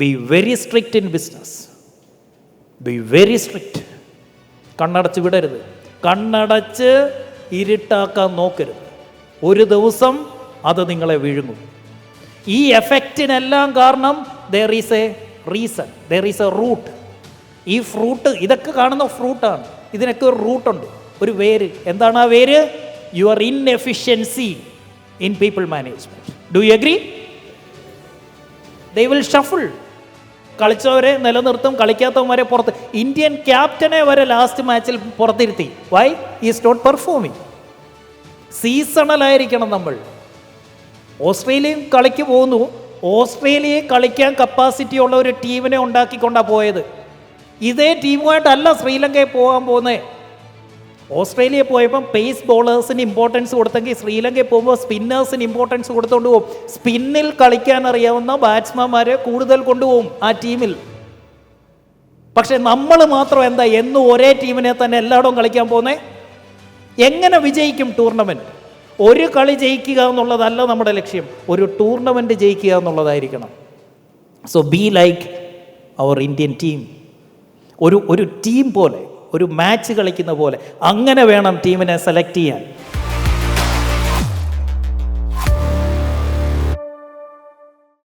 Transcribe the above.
Be very strict in business be very strict കണ്ണടച്ച് വിടരുത്. കണ്ണടച്ച് ഇരുട്ടാക്കാൻ നോക്കരുത്. ഒരു ദിവസം അത് നിങ്ങളെ വിഴുങ്ങും. ഈ എഫക്റ്റിനെല്ലാം കാരണം there is a reason there is a root ഈ ഫ്രൂട്ട് ഇതൊക്കെ കാണുന്ന ഫ്രൂട്ടാണ് ഇതിനൊക്കെ ഒരു റൂട്ടുണ്ട് ഒരു വേര്. എന്താണ് ആ വേര്? Your inefficiency in people management do you agree they will shuffle കളിച്ചവരെ നിലനിർത്തും കളിക്കാത്തവന്മാരെ പുറത്ത്. ഇന്ത്യൻ ക്യാപ്റ്റനെ വരെ ലാസ്റ്റ് മാച്ചിൽ പുറത്തിരുത്തി. വൈ ഈസ് നോട്ട് പെർഫോമിങ് സീസണലായിരിക്കണം നമ്മൾ. ഓസ്ട്രേലിയയും കളിക്ക് പോകുന്നു. ഓസ്ട്രേലിയയെ കളിക്കാൻ കപ്പാസിറ്റി ഉള്ള ഒരു ടീമിനെ ഉണ്ടാക്കിക്കൊണ്ടാണ് പോയത്. ഇതേ ടീമുമായിട്ടല്ല ശ്രീലങ്കയിൽ പോകാൻ പോകുന്നത്. ഓസ്ട്രേലിയ പോയപ്പം പേസ് ബോളേഴ്സിന് ഇമ്പോർട്ടൻസ് കൊടുത്തെങ്കിൽ ശ്രീലങ്കയിൽ പോകുമ്പോൾ സ്പിന്നേഴ്സിന് ഇമ്പോർട്ടൻസ് കൊടുത്തുകൊണ്ട് പോകും സ്പിന്നിൽ കളിക്കാൻ അറിയാവുന്ന ബാറ്റ്സ്മാൻമാരെ കൂടുതൽ കൊണ്ടുപോകും ആ ടീമിൽ പക്ഷെ നമ്മൾ മാത്രം എന്താ എന്നും ഒരേ ടീമിനെ തന്നെ എല്ലായിടവും കളിക്കാൻ പോകുന്നേ എങ്ങനെ വിജയിക്കും ടൂർണമെന്റ് ഒരു കളി ജയിക്കുക എന്നുള്ളതല്ല നമ്മുടെ ലക്ഷ്യം. ഒരു ടൂർണമെന്റ് ജയിക്കുക എന്നുള്ളതായിരിക്കണം. സോ ബി ലൈക്ക് അവർ ഇന്ത്യൻ ടീം ഒരു ഒരു ടീം പോലെ ഒരു മാച്ച് കളിക്കുന്ന പോലെ. അങ്ങനെ വേണം ടീമിനെ സെലക്ട് ചെയ്യാൻ.